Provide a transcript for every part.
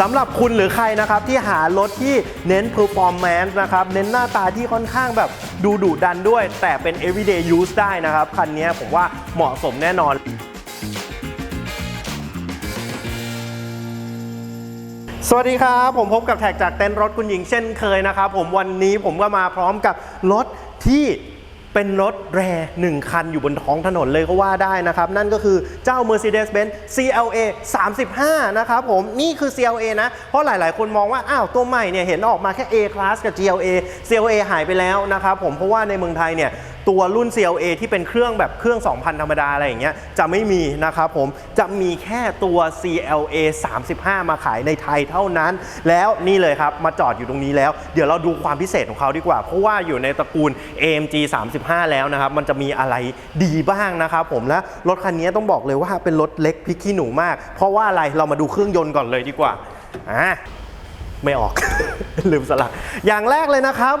สำหรับคุณหรือใครนะครับที่หารถที่เน้น performance นะครับเน้นหน้าตาที่ค่อนข้างแบบดูดุดันด้วย แต่เป็น everyday use ได้นะครับคันนี้ผมว่าเหมาะสมแน่นอนสวัสดีครับ ผมพบกับแท็กจากเต็นท์รถคุณหญิงเช่นเคยนะครับผมวันนี้ผมก็มาพร้อมกับรถที่ เป็นรถแรหนึ่งคันอยู่บนท้องถนนเลยก็ว่าได้นะครับ นั่นก็คือเจ้า Mercedes-Benz CLA 35 นะครับผม นี่คือ CLA นะ เพราะหลาย ๆ คนมองว่า อ้าว ตัวใหม่เนี่ย เห็นออกมาแค่ A Class กับ GLA CLA หายไปแล้วนะครับผมเพราะว่าในเมืองไทยเนี่ย ตัวรุ่น CLA ที่เป็นเครื่องแบบเครื่อง 2,000 ธรรมดาอะไรอย่างเงี้ยจะไม่มีนะครับผมจะมีแค่ตัว CLA 35 มาขายในไทยเท่านั้น แล้วนี่เลยครับมาจอดอยู่ตรงนี้แล้ว เดี๋ยวเราดูความพิเศษของเขาดีกว่า เพราะว่าอยู่ในตระกูล AMG 35 แล้วนะครับ มันจะมีอะไรดีบ้างนะครับผมและรถคันนี้ต้องบอกเลยว่าเป็นรถเล็กพิกขี้หนูมาก เพราะว่าอะไรเรามาดูเครื่องยนต์ก่อนเลยดีกว่าอะไม่ออก ลืมสลักอย่างแรกเลยนะครับ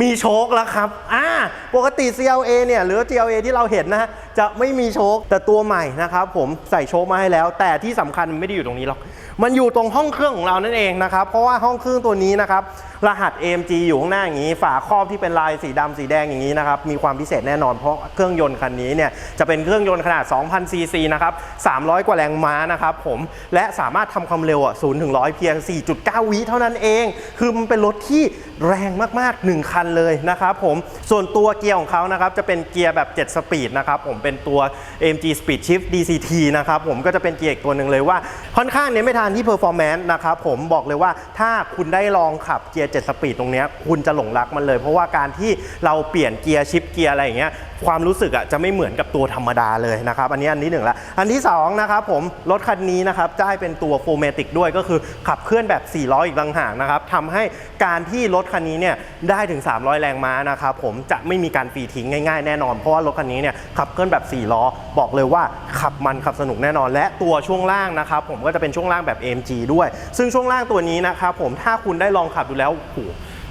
มีโชคแล้วครับ อ่า ปกติ CLA เนี่ย หรือ GLA ที่เราเห็นนะฮะ จะไม่มีโชคแต่ตัวใหม่นะครับผมใส่โชคมาให้แล้ว แต่ที่สำคัญมันไม่ได้อยู่ตรงนี้หรอกมันอยู่ตรงห้องเครื่องของเรานั่นเองนะครับเพราะว่าห้องเครื่องตัวนี้นะครับรหัส AMG อยู่ข้างหน้าอย่างนี้ ฝาครอบที่เป็นลายสีดำสีแดงอย่างนี้นะครับมีความพิเศษแน่นอนเพราะเครื่องยนต์คันนี้เนี่ยจะเป็นเครื่องยนต์ขนาด 2,000 ซีซีนะครับ 300 กว่าแรงม้านะครับผมและสามารถทำความเร็วอะ0ถึง100 เพียง 4.9 วิเท่านั้นเอง คือมันเป็นรถที่แรงมากๆ 1 คันเลยนะครับผมส่วนตัวเกียร์ของเขานะครับจะเป็นเกียร์แบบ 7 สปีดนะครับผมเป็นตัว AMG Speed Shift DCT นะครับผมก็จะเป็นเกียร์อีกตัวหนึ่งเลยว่าค่อนข้างเน้นไปทางที่ performance นะครับผมบอกเลยว่าถ้าคุณได้ลองขับเกียร์ 7 สปีดตรงเนี้ยคุณจะหลงรักมันเลย เพราะว่าการที่เราเปลี่ยนเกียร์ชิปเกียร์อะไรอย่างเงี้ยความรู้สึกอะจะไม่เหมือนกับตัวธรรมดาเลยนะครับ อันนี้อันที่หนึ่งละอันที่สองนะครับผมรถคันนี้นะครับจะให้เป็นตัวโฟเมติกด้วยก็คือขับเคลื่อนแบบ 4 ล้ออีกต่างหากนะครับทำให้การที่รถคันนี้เนี่ยได้ถึง 300 แรงม้านะครับผมจะไม่มีการฟีทิ้งง่ายๆแน่นอน เพราะว่ารถคันนี้เนี่ยขับเคลื่อนแบบ 4 ล้อ บอกเลยว่าขับมันขับสนุกแน่นอน และตัวช่วงล่างนะครับผมก็จะเป็นช่วงล่างแบบ AMG ด้วย ซึ่งช่วงล่างตัวนี้นะครับผมถ้าคุณได้ลองขับดูแล้วโอ้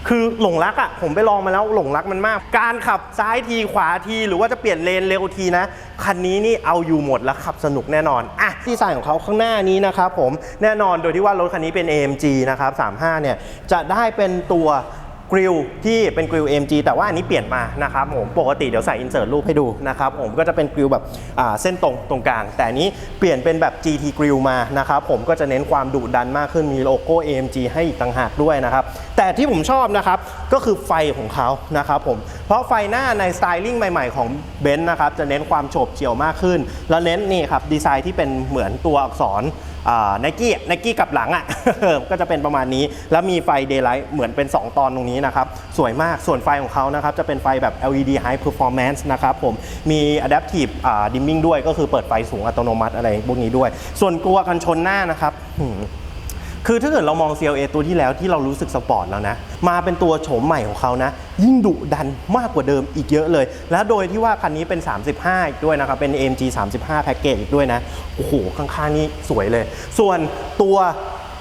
คือหลงรักอะ่ะผมไปลองมาแล้วหลงรักมันมาก การขับซ้ายทีขวาทีหรือว่าจะเปลี่ยนเลนเร็วทีนะ คันนี้นี่เอาอยู่หมดแล้วขับสนุกแน่นอนอะที่ใส่ของเขาข้างหน้านี้นะครับผมแน่นอนโดยที่ว่ารถคันนี้เป็น AMG นะครับ35เนี่ยจะได้เป็นตัว กริลที่เป็นกริล AMG แต่ว่าอันนี้เปลี่ยนมานะครับผมปกติเดี๋ยวใส่อินเสิร์ตรูปให้ดูนะครับผมก็จะเป็นกริลแบบเส้นตรงตรงกลาง แต่อันนี้เปลี่ยนเป็นแบบ GT กริลมานะครับผมก็จะเน้นความดุดันมากขึ้นมีโลโก้ AMG ให้อีกต่างหากด้วยนะครับแต่ที่ผมชอบนะครับก็คือไฟของเขานะครับผมเพราะไฟหน้าในสไตลิ่งใหม่ๆของเบนซ์นะครับจะเน้นความโฉบเฉี่ยวมากขึ้น แล้วเน้นนี่ครับดีไซน์ที่เป็นเหมือนตัวอักษร ไนกี้ไนกี้กับหลังอะ ก็จะเป็นประมาณนี้ แล้วมีไฟเดย์ไลท์เหมือนเป็น 2 ตอนตรงนี้นะครับ สวยมากส่วนไฟของเขานะครับ จะเป็นไฟแบบ LED High Performance นะครับผมมี Adaptive Dimming ด้วยก็คือเปิดไฟสูงอัตโนมัติอะไรพวกนี้ด้วย ส่วนกลัวกันชนหน้านะครับ คือถ้าเกิดเรามอง CLA ตัวที่แล้วที่เรารู้สึกสปอร์ตแล้วนะ มาเป็นตัวโฉมใหม่ของเขานะ ยิ่งดุดันมากกว่าเดิมอีกเยอะเลย และโดยที่ว่าคันนี้เป็น 35 อีกด้วยนะครับ เป็น AMG 35 แพ็กเกจอีกด้วยนะ โอ้โห ข้างๆนี่สวยเลย ส่วนตัว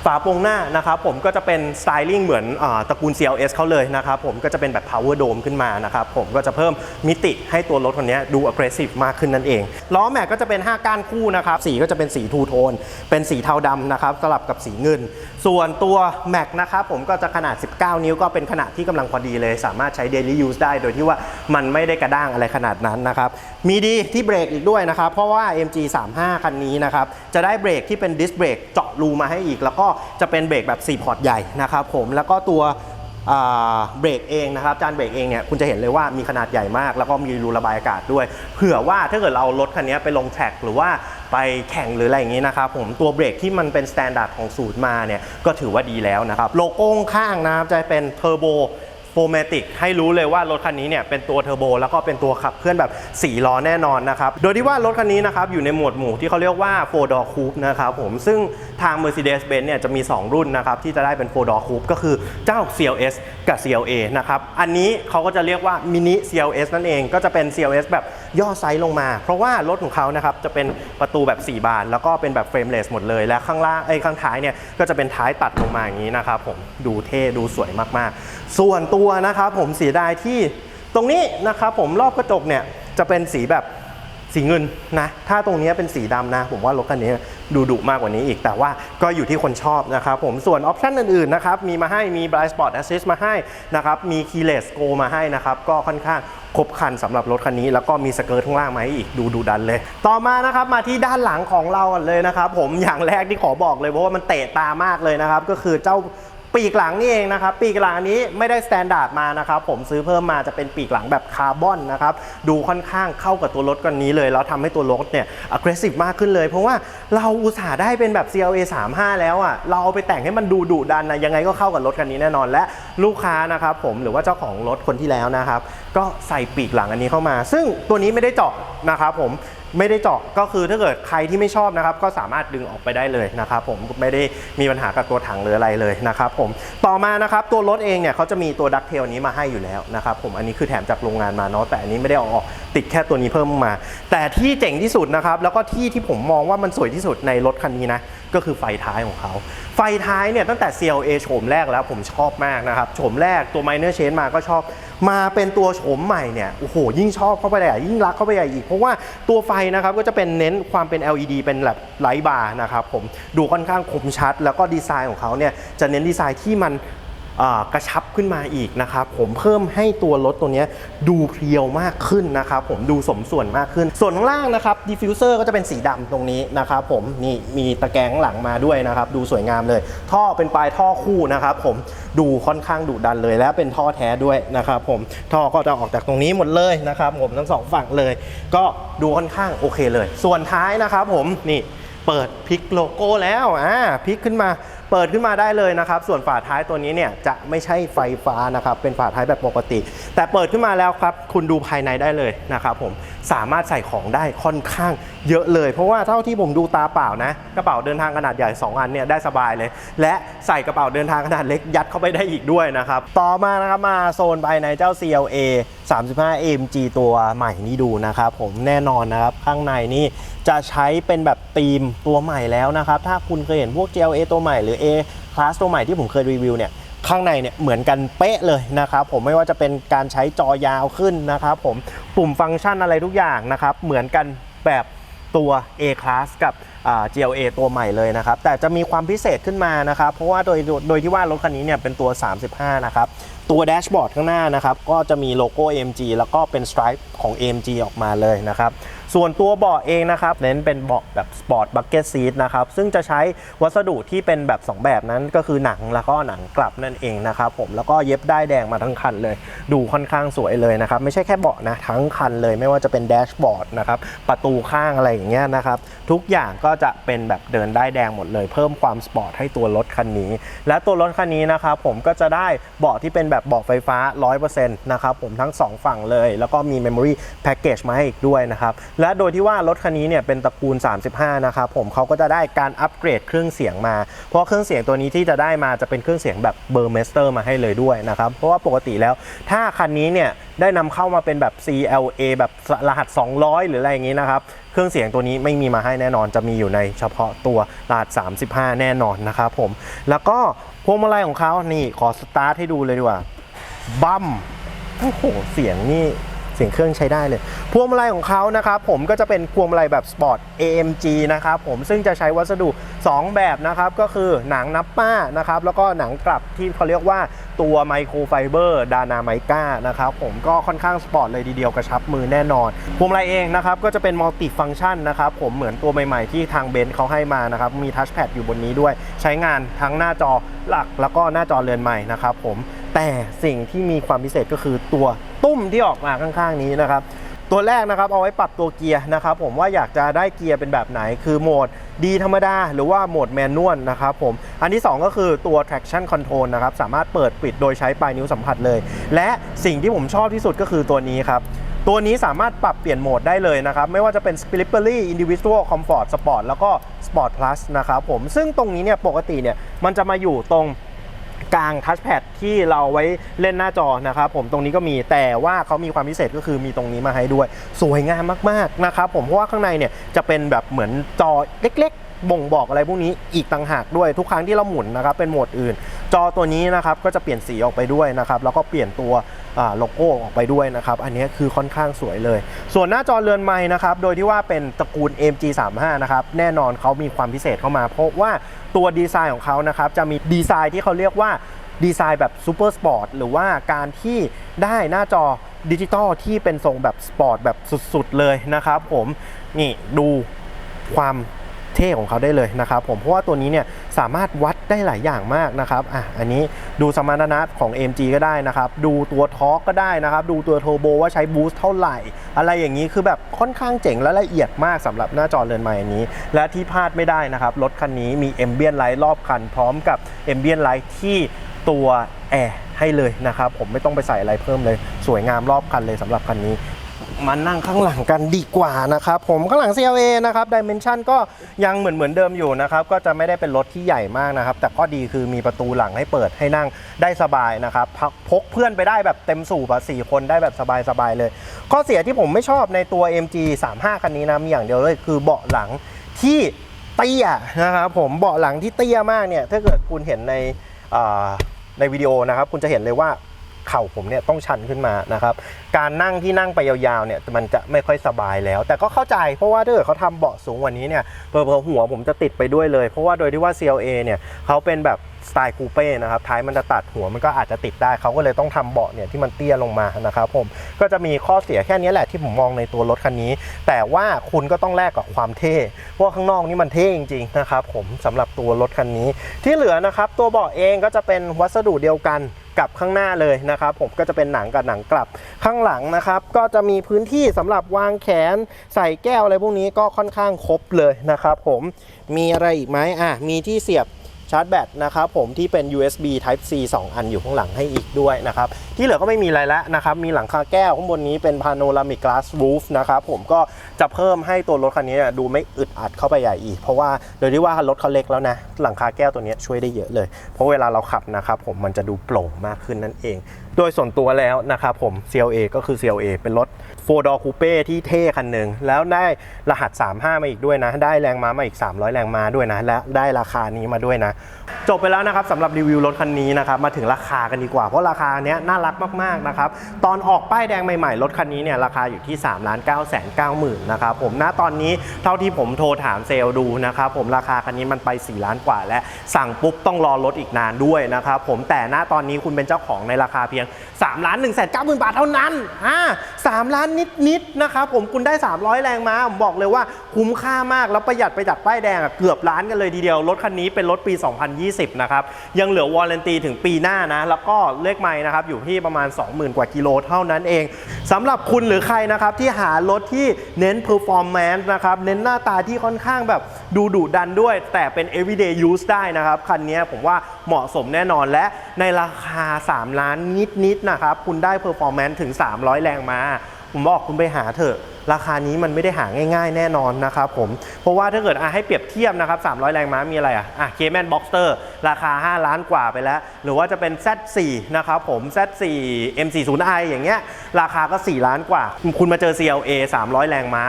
ฝาโปรงหน้านะครับผมก็จะเป็นสไตลิ่งเหมือนอตระกูล CLS เขาเลยนะครับผมก็จะเป็นแบบ power dome ขึ้นมานะครับผมก็จะเพิ่มมิติให้ตัวรถคันนี้ดู aggressive มากขึ้นนั่นเองล้อแม็กก็จะเป็น 5 ก้านคู่นะครับสีก็จะเป็นสีทูโทน เป็นสีเทาดำนะครับสลับกับสีเงิน ส่วนตัวแม็กนะครับผมก็จะขนาด 19 นิ้วก็เป็นขนาดที่กำลังพอดีเลย สามารถใช้ daily use ได้โดยที่ว่ามันไม่ได้กระด้างอะไรขนาดนั้นนะครับมีดีที่เบรกอีกด้วยนะครับเพราะว่า MG 35คันนี้นะครับจะได้เบรกที่เป็นดิสเบรกเจาะรูมาให้อีกแล้วก็จะเป็นเบรกแบบ 4 พอร์ตใหญ่นะครับผมแล้วก็ตัวเบรกเองนะครับจานเบรกเองเนี่ยคุณจะเห็นเลยว่ามีขนาดใหญ่มาก แล้วก็มีรูระบายอากาศด้วย เผื่อว่าถ้าเกิดเราเอารถคันนี้ไปลงแทร็กหรือว่าไปแข่งหรืออะไรอย่างนี้นะครับผมตัวเบรกที่มันเป็นสแตนดาร์ดของสูตรมาเนี่ยก็ถือว่าดีแล้วนะครับโลโก้ข้างนะครับจะเป็นเทอร์โบ โฟเมติกให้รู้เลยว่ารถคันนี้เนี่ยเป็นตัวเทอร์โบแล้วก็เป็นตัวขับเคลื่อนแบบ4ล้อแน่นอนนะครับ โดยที่ว่ารถคันนี้นะครับอยู่ในหมวดหมู่ที่เขาเรียกว่า 4 door coupe นะครับผมซึ่งทาง Mercedes-Benz เนี่ยจะมี 2 รุ่นนะครับที่จะได้เป็น 4 door coupe ก็คือเจ้า CLS กับ CLA นะครับอันนี้เขาก็จะเรียกว่า mini CLS นั่นเองก็จะเป็น CLS แบบ ย่อไซส์ลงมา เพราะว่ารถของเขานะครับจะเป็นประตูแบบ 4 บาน แล้วก็เป็นแบบเฟรมเลสหมดเลย และข้างล่างไอ้ข้างท้ายเนี่ยก็จะเป็นท้ายตัดลงมาอย่างนี้นะครับผมดูเท่ดูสวยมากๆ ส่วนตัวนะครับผมเสียดายที่ตรงนี้นะครับผมรอบกระจกเนี่ยจะเป็นสีแบบ สีเงินนะ ถ้าตรงนี้เป็นสีดำนะ ผมว่ารถคันนี้ดูดุมากกว่านี้อีก แต่ว่าก็อยู่ที่คนชอบนะครับผม ส่วนออปชันอื่นๆนะครับ มีมาให้ มี Blind Spot Assist มาให้นะครับ มี Keyless Go มาให้นะครับ ก็ค่อนข้างครบครันสำหรับรถคันนี้ แล้วก็มีสเกิร์ตข้างล่างมาให้อีกดูดูดันเลย ต่อมานะครับมาที่ด้านหลังของเราก่อนเลยนะครับ ผมอย่างแรกที่ขอบอกเลยเพราะว่ามันเตะตามากเลยนะครับ ก็คือเจ้า ปีกหลังนี่เองนะครับปีกหลังอันนี้ไม่ได้สแตนดาร์ดมานะครับผมซื้อเพิ่มมาจะเป็นปีกหลังแบบคาร์บอนนะครับดูค่อนข้างเข้ากับตัวรถกันนี้เลย แล้วทำให้ตัวรถเนี่ย aggressive มากขึ้นเลย เพราะว่าเราอุตส่าห์ได้เป็นแบบ CLA 35 แล้วอะเราเอาไปแต่งให้มันดูดุดันนะยังไงก็เข้ากับรถคันนี้แน่นอนและลูกค้านะครับผมหรือว่าเจ้าของรถคนที่แล้วนะครับก็ใส่ปีกหลังอันนี้เข้ามา ซึ่งตัวนี้ไม่ได้เจาะนะครับผม ไม่ได้เจาะก็คือถ้าเกิดใครที่ไม่ชอบนะครับ ก็สามารถดึงออกไปได้เลยนะครับผมไม่ได้มีปัญหากับตัวถังหรืออะไรเลยนะครับผมต่อมานะครับตัวรถเองเนี่ยเขาจะมีตัวดักเทลนี้มาให้อยู่แล้วนะครับผมอันนี้คือแถมจากโรงงานมาเนาะแต่อันนี้ไม่ได้เอาออกติดแค่ตัวนี้เพิ่มมา แต่ที่เจ๋งที่สุดนะครับแล้วก็ที่ที่ผมมองว่ามันสวยที่สุดในรถคันนี้นะ ก็คือไฟท้ายของเขา ไฟท้ายเนี่ยตั้งแต่ CLA โฉมแรกแล้วผมชอบมากนะครับ โฉมแรกตัว Minor Change มาก็ชอบ มาเป็นตัวโฉมใหม่เนี่ย โอ้โห ยิ่งชอบเข้าไปใหญ่ยิ่งรักเข้าไปใหญ่อีก เพราะว่าตัวไฟนะครับก็จะเป็นเน้นความเป็น LED เป็นแบบไลท์บาร์นะครับผม ดูค่อนข้างคมชัด แล้วก็ดีไซน์ของเขาเนี่ยจะเน้นดีไซน์ที่มัน กระชับขึ้นมาอีกนะครับผมเพิ่มให้ตัวรถตัวนี้ดูเพรียวมากขึ้นนะครับผมดูสมส่วนมากขึ้น ส่วนข้างล่างนะครับดิฟฟิวเซอร์ก็จะเป็นสีดำตรงนี้นะครับผมนี่มีตะแกรงข้างหลังมาด้วยนะครับดูสวยงามเลย ท่อเป็นปลายท่อคู่นะครับผมดูค่อนข้างดุดันเลย และเป็นท่อแท้ด้วยนะครับผมท่อก็จะออกจากตรงนี้หมดเลยนะครับผมทั้งสองฝั่งเลย ก็ดูค่อนข้างโอเคเลย ส่วนท้ายนะครับผมนี่เปิดพลิกโลโก้แล้วอ่าพลิกขึ้นมา เปิดขึ้นมาได้เลยนะครับ ส่วนฝาท้ายตัวนี้เนี่ยจะไม่ใช่ไฟฟ้านะครับ เป็นฝาท้ายแบบปกติ แต่เปิดขึ้นมาแล้วครับ คุณดูภายในได้เลยนะครับผม สามารถใส่ของได้ค่อนข้างเยอะเลย เพราะว่าเท่าที่ผมดูตาเปล่านะ กระเป๋าเดินทางขนาดใหญ่ 2 อันเนี่ยได้สบายเลย และใส่กระเป๋าเดินทางขนาดเล็กยัดเข้าไปได้อีกด้วยนะครับ ต่อมานะครับมาโซนภายในเจ้า CLA 35 AMG ตัวใหม่นี้ดูนะครับผมแน่นอนนะครับข้างในนี่ จะใช้เป็นแบบธีมตัวใหม่แล้วนะครับ ถ้าคุณเคยเห็นพวก GLA ตัวใหม่หรือ A Class ตัวใหม่ที่ผมเคยรีวิวเนี่ยข้างในเนี่ยเหมือนกันเป๊ะเลยนะครับผมไม่ว่าจะเป็นการใช้จอยาวขึ้นนะครับผมปุ่มฟังก์ชันอะไรทุกอย่างนะครับเหมือนกันแบบตัว A Class กับ GLA ตัวใหม่เลยนะครับ แต่จะมีความพิเศษขึ้นมานะครับ เพราะว่าโดยโดยที่ว่ารถคันนี้เนี่ยเป็นตัว 35 นะครับ ตัวแดชบอร์ดข้างหน้านะครับ ก็จะมีโลโก้ AMG แล้วก็เป็นสไตรป์ของ AMG ออกมาเลยนะครับ ส่วนตัวเบาะเองนะครับเน้นเป็นเบาะแบบสปอร์ตบั c เก็ตซีทนะครับซึ่งจะใช้วัสดุที่เป็นแบบ 2 แบบนั้นก็คือหนังแล้วก็หนังกลับนั่นเองนะครับผมแล้วก็เย็บได้แดงมาทั้งคันเลย ดูค่อนข้างสวยเลยนะครับไม่ใช่แค่เบาะนะทั้งคันเลย ไม่ว่าจะเป็นแดชบอร์ดนะครับประตูข้างอะไรอย่างเงี้ยนะครับทุกอย่างก็จะเป็นแบบเดินได้แดงหมดเลย เพิ่มความสปอร์ตให้ตัวรถคันนี้ และตัวรถคันนี้นะครับผมก็จะได้เบาะที่เป็นแบบเบาะไฟฟ้า 100%นะครับผมทั้ง 2 ฝั่งเลย แล้วก็มี Memory Package มาให้อีกด้วยนะครับและโดยที่ว่ารถคันนี้เนี่ยเป็นตระกูล 35 นะครับผมเขาก็จะได้การอัปเกรดเครื่องเสียงมา เพราะเครื่องเสียงตัวนี้ที่จะได้มาจะเป็นเครื่องเสียงแบบเบอร์เมสเตอร์มาให้เลยด้วยนะครับ เพราะว่าปกติแล้วถ้าคันนี้เนี่ยได้นำเข้ามาเป็นแบบ CLA แบบรหัส 200 หรืออะไรอย่างนี้นะครับ เครื่องเสียงตัวนี้ไม่มีมาให้แน่นอนจะมีอยู่ในเฉพาะตัวรหัส 35 แน่นอนนะครับผม แล้วก็พวงมาลัยของเขานี่ขอสตาร์ทให้ดูเลยดีกว่าบัมโอ้โหเสียงนี่ สียงเครื่องใช้ได้เลย พวงมาลัยของเขานะครับผมก็จะเป็นพวงมาลัยแบบสปอร์ต AMG นะครับผมซึ่งจะใช้วัสดุ 2 แบบนะครับก็คือหนังนับป้านะครับแล้วก็หนังกลับที่เขาเรียกว่าตัวไมโครไฟเบอร์ดานาไมก้านะครับผมก็ค่อนข้างสปอร์ตเลยทีเดียวกระชับมือแน่นอนพวงมาลัยเองนะครับก็จะเป็นมัลติฟัง c t ชันนะครับผมเหมือนตัวใหม่ๆที่ทางเบนซ์เขาให้มานะครับมีทัชแพดอยู่บนนี้ด้วย ใช้งานทั้งหน้าจอหลักแล้วก็หน้าจอเรือนใหม่นะครับผม แต่สิ่งที่มีความพิเศษก็คือตัวตุ้มที่ออกมาข้างๆนี้นะครับตัวแรกนะครับเอาไว้ปรับตัวเกียร์นะครับผมว่าอยากจะได้เกียร์เป็นแบบไหนคือโหมดดีธรรมดา หรือว่าโหมดแมนนวลนะครับผมอันที่ 2 ก็คือตัว traction control นะครับสามารถเปิดปิดโดยใช้ปลายนิ้วสัมผัสเลย และสิ่งที่ผมชอบที่สุดก็คือตัวนี้ครับตัวนี้สามารถปรับเปลี่ยนโหมดได้เลยนะครับ ไม่ว่าจะเป็น Spilippery Individual Comfort Sport แล้วก็ Sport Plus นะครับผมซึ่งตรงนี้เนี่ยปกติเนี่ยมันจะมาอยู่ตรง กลางทัชแพดที่เราไว้เล่นหน้าจอนะครับผมตรงนี้ก็มีแต่ว่าเขามีความพิเศษก็คือมีตรงนี้มาให้ด้วย สวยงามมากๆนะครับผมเพราะว่าข้างในเนี่ยจะเป็นแบบเหมือนจอเล็กๆบ่งบอกอะไรพวกนี้อีกต่างหากด้วยทุกครั้งที่เราหมุนนะครับเป็นโหมดอื่น จอตัวนี้นะครับก็จะเปลี่ยนสีออกไปด้วยนะครับแล้วก็เปลี่ยนตัวโลโก้ออกไปด้วยนะครับอันนี้คือค่อนข้างสวยเลย ส่วนหน้าจอเรือนไม้นะครับโดยที่ว่าเป็นตระกูล MG35 นะครับแน่นอนเขามีความพิเศษเข้ามา เพราะว่า ตัวดีไซน์ของเขานะครับจะมีดีไซน์ที่เขาเรียกว่าดีไซน์แบบซูเปอร์สปอร์ตหรือว่าการที่ได้หน้าจอดิจิตอลที่เป็นทรงแบบสปอร์ตแบบสุดๆเลยนะครับผมนี่ดูความเท่ของเขาได้เลยนะครับผมเพราะว่าตัวนี้เนี่ยสามารถวัดได้หลายอย่างมากนะครับอะอันนี้ ดูสมรรถนะของ AMG ก็ได้นะครับ ดูตัวทอร์กก็ได้นะครับ ดูตัวโทโบว่าใช้บูสต์เท่าไหร่ อะไรอย่างนี้คือแบบค่อนข้างเจ๋งและละเอียดมากสำหรับหน้าจอเรือนใหม่นี้ และที่พลาดไม่ได้นะครับ รถคันนี้มี a m b i e n t Light รอบคัน พร้อมกับ a m b i e n t Light ที่ตัวแอร์ให้เลยนะครับ ผมไม่ต้องไปใส่อะไรเพิ่มเลย สวยงามรอบคันเลยสำหรับคันนี้ มานั่งข้างหลังกันดีกว่านะครับผมข้างหลัง CLA นะครับ Dimension ก็ยังเหมือนเหมือนเดิมอยู่นะครับก็จะไม่ได้เป็นรถที่ใหญ่มากนะครับแต่ข้อดีคือมีประตูหลังให้เปิดให้นั่งได้สบายนะครับพักพกเพื่อนไปได้แบบเต็มสูบอะสี่คนได้แบบสบายๆเลย ข้อเสียที่ผมไม่ชอบในตัว MG 35คันนี้นะมีอย่างเดียวเลยคือเบาะหลังที่เตี้ยนะครับผมเบาะหลังที่เตี้ยมากเนี่ยถ้าเกิดคุณเห็นในในวิดีโอนะครับคุณจะเห็นเลยว่า เข่าผมเนี่ยต้องชันขึ้นมานะครับการนั่งที่นั่งไปยาวๆเนี่ยมันจะไม่ค่อยสบายแล้ว แต่ก็เข้าใจเพราะว่าถ้าเกิดเขาทำเบาะสูงกว่านี้เนี่ยเผลอๆหัวผมจะติดไปด้วยเลย เพราะว่าโดยที่ว่า CLA เนี่ยเขาเป็นแบบ สไตล์คูเป้นะครับท้ายมันจะตัดหัวมันก็อาจจะติดได้เขาก็เลยต้องทำเบาะเนี่ยที่มันเตี้ยลงมานะครับผมก็จะมีข้อเสียแค่นี้แหละที่ผมมองในตัวรถคันนี้ แต่ว่าคุณก็ต้องแลกกับความเท่เพราะข้างนอกนี่มันเท่จริงๆนะครับผมสำหรับตัวรถคันนี้ ที่เหลือนะครับตัวเบาะเองก็จะเป็นวัสดุเดียวกันกับข้างหน้าเลยนะครับผมก็จะเป็นหนังกับหนังกลับข้างหลังนะครับ ก็จะมีพื้นที่สำหรับวางแขนใส่แก้วอะไรพวกนี้ก็ค่อนข้างครบเลยนะครับผมมีอะไรอีกไหมอะมีที่เสียบ ชาร์จแบตนะครับผมที่เป็น USB Type C 2 อันอยู่ข้างหลังให้อีกด้วยนะครับที่เหลือก็ไม่มีอะไรแล้วนะครับมีหลังคาแก้วข้างบนนี้เป็น Panoramic Glass Roof นะครับผมก็จะเพิ่มให้ตัวรถคันนี้ดูไม่อึดอัดเข้าไปใหญ่อีก เพราะว่าโดยที่ว่ารถเขาเล็กแล้วนะหลังคาแก้วตัวนี้ช่วยได้เยอะเลย เพราะเวลาเราขับนะครับผมมันจะดูโปร่งมากขึ้นนั่นเองโดยส่วนตัวแล้วนะครับผม CLA ก็คือ CLA เป็นรถ4 door coupe ที่เท่คันหนึ่ง แล้วได้รหัส 35 มาอีกด้วยนะ ได้แรงม้ามาอีก 300 แรงม้าด้วยนะ และได้ราคานี้มาด้วยนะ จบไปแล้วนะครับสำหรับรีวิวรถคันนี้นะครับ มาถึงราคากันดีกว่า เพราะราคาเนี้ยน่ารักมาก ๆ นะครับ ตอนออกป้ายแดงใหม่ๆ รถคันนี้เนี่ยราคาอยู่ที่ 3 9 9 9 0 0 0นะครับผมณตอนนี้เท่าที่ผมโทรถามเซลล์ดูนะครับผมราคาคันนี้มันไป 4 ล้านกว่า และสั่งปุ๊บต้องรอรถอีกนานด้วยนะครับผมแต่ณตอนนี้คุณเป็นเจ้าของในราคาเพียง3ล้าน1 9 0 0 0 0บาทเท่านั้นอ่า3ล้านนิดๆนะครับผมคุณได้ 300 แรงม้าผมบอกเลยว่าคุ้มค่ามากแล้วประหยัดไปจากป้ายแดงอะเกือบล้านกันเลยทีเดียวรถคันนี้เป็นรถปี 2020 นะครับยังเหลือวอร์เรนตีถึงปีหน้านะ แล้วก็เลขไม้นะครับอยู่ที่ประมาณ 20,000 กว่ากิโลเท่านั้นเองสำหรับคุณหรือใครนะครับที่หารถที่เน้น performance นะครับเน้นหน้าตาที่ค่อนข้างแบบดูดุดันด้วย แต่เป็น everyday use ได้นะครับคันนี้ผมว่าเหมาะสมแน่นอนและในราคา 3 ล้านนิดๆนะครับ คุณได้ performance ถึง 300 แรงม้าผมบอกคุณไปหาเถอะ ราคานี้มันไม่ได้หาง่ายๆ แน่นอนนะครับผม เพราะว่าถ้าเกิดอให้เปรียบเทียบนะครับ 300 แรงม้ามีอะไรอะอะเคแมนบ็อกเตอร์ราคา 5 ล้านกว่าไปแล้ว หรือว่าจะเป็น Z4 นะครับผม Z4 M40i อย่างเงี้ย ราคาก็ 4 ล้านกว่า คุณมาเจอ CLA 300 แรงม้า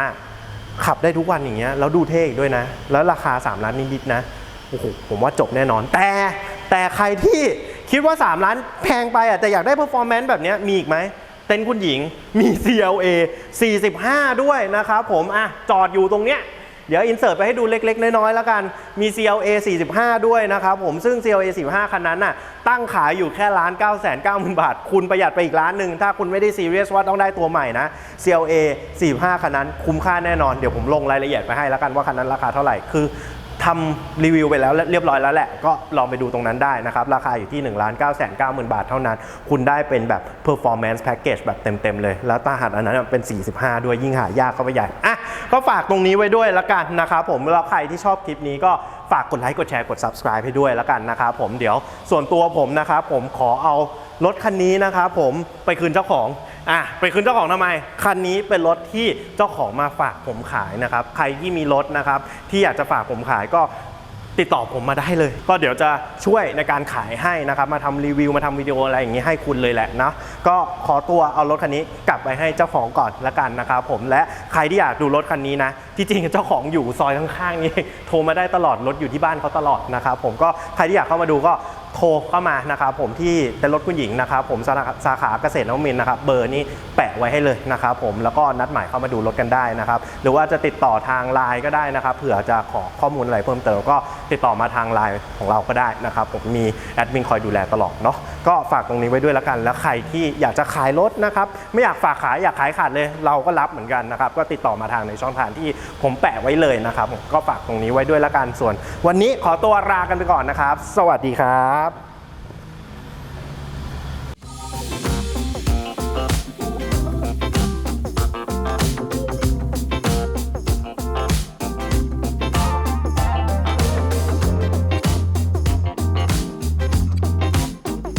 ขับได้ทุกวันอย่างเงี้ย แล้วดูเท่อีกด้วยนะ แล้วราคา 3 ล้านนิดๆนะ โอ้โห ผมว่าจบแน่นอน แต่ แต่ใครที่ คิดว่า 3 ล้านแพงไปอะแต่อยากได้ performance แบบนี้มีอีกไหมเต็นท์คุณหญิงมี CLA 45 ด้วยนะครับผมอะจอดอยู่ตรงเนี้ยเดี๋ยวอินเสิร์ตไปให้ดูเล็ก ๆ น้อยๆแล้วกัน มี CLA 45 ด้วยนะครับผม ซึ่ง CLA 45 คันนั้นน่ะ ตั้งขายอยู่แค่ล้าน9 9 0 0 0 บาท คุณประหยัดไปอีกล้านหนึ่ง ถ้าคุณไม่ได้ซีเรียสว่าต้องได้ตัวใหม่นะ CLA 45 คันนั้นคุ้มค่าแน่นอน เดี๋ยวผมลงรายละเอียดไปให้แล้วกันว่าคันนั้นราคาเท่าไหร่ คือ ทำรีวิวไปแล้วเรียบร้อยแล้วแหละ ก็ลองไปดูตรงนั้นได้นะครับ ราคาอยู่ที่ 1 9 9 0 0 0 บาทเท่านั้น คุณได้เป็นแบบ performance package แบบเต็ม ๆ เลย แล้วตาหัดอันนั้นเป็น 45 ด้วยยิ่งหายากเข้าไปใหญ่อะ ก็ฝากตรงนี้ไว้ด้วยละกันนะครับผมแล้วใครที่ชอบคลิปนี้ก็ฝากกดไลค์กดแชร์กด subscribe ให้ด้วยละกันนะครับผมเดี๋ยวส่วนตัวผมนะครับผมขอเอารถคันนี้นะครับผมไปคืนเจ้าของอะไปคืนเจ้าของทำไม คันนี้เป็นรถที่เจ้าของมาฝากผมขายนะครับ ใครที่มีรถนะครับที่อยากจะฝากผมขายก็ ติดต่อผมมาได้เลย ก็เดี๋ยวจะช่วยในการขายให้นะครับ มาทำรีวิวมาทำวิดีโออะไรอย่างนี้ให้คุณเลยแหละนะ ก็ขอตัวเอารถคันนี้กลับไปให้เจ้าของก่อนละกันนะครับผม และใครที่อยากดูรถคันนี้นะ ที่จริงเจ้าของอยู่ซอยข้างๆนี้ โทรมาได้ตลอด รถอยู่ที่บ้านเขาตลอดนะครับผม ก็ใครที่อยากเข้ามาดูก็ โทรเข้ามานะครับผมที่เต็นรถคุณหญิงนะครับผมสาขาสาขาเกษตรนวมินนะครับเบอร์นี้แปะไว้ให้เลยนะครับผมแล้วก็นัดหมายเข้ามาดูรถกันได้นะครับหรือว่าจะติดต่อทางไลน์ก็ได้นะครับเผื่อจะขอข้อมูลอะไรเพิ่มเติมก็ติดต่อมาทางไลน์ของเราก็ได้นะครับผมมีแอดมินคอยดูแลตลอดเนาะก็ฝากตรงนี้ไว้ด้วยแล้วกัน แล้วใครที่อยากจะขายรถนะครับไม่อยากฝากขายอยากขายขาดเลยเราก็รับเหมือนกันนะครับก็ติดต่อมาทางในช่องทางที่ผมแปะไว้เลยนะครับผมก็ฝากตรงนี้ไว้ด้วยแล้วกันส่วน วันนี้ขอตัวลากันไปก่อนนะครับ สวัสดีครับ